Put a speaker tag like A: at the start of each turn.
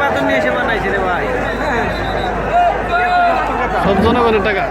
A: পাথর নিয়ে এসে বানাইছে রে ভাই।
B: সব জনগণের টাকা?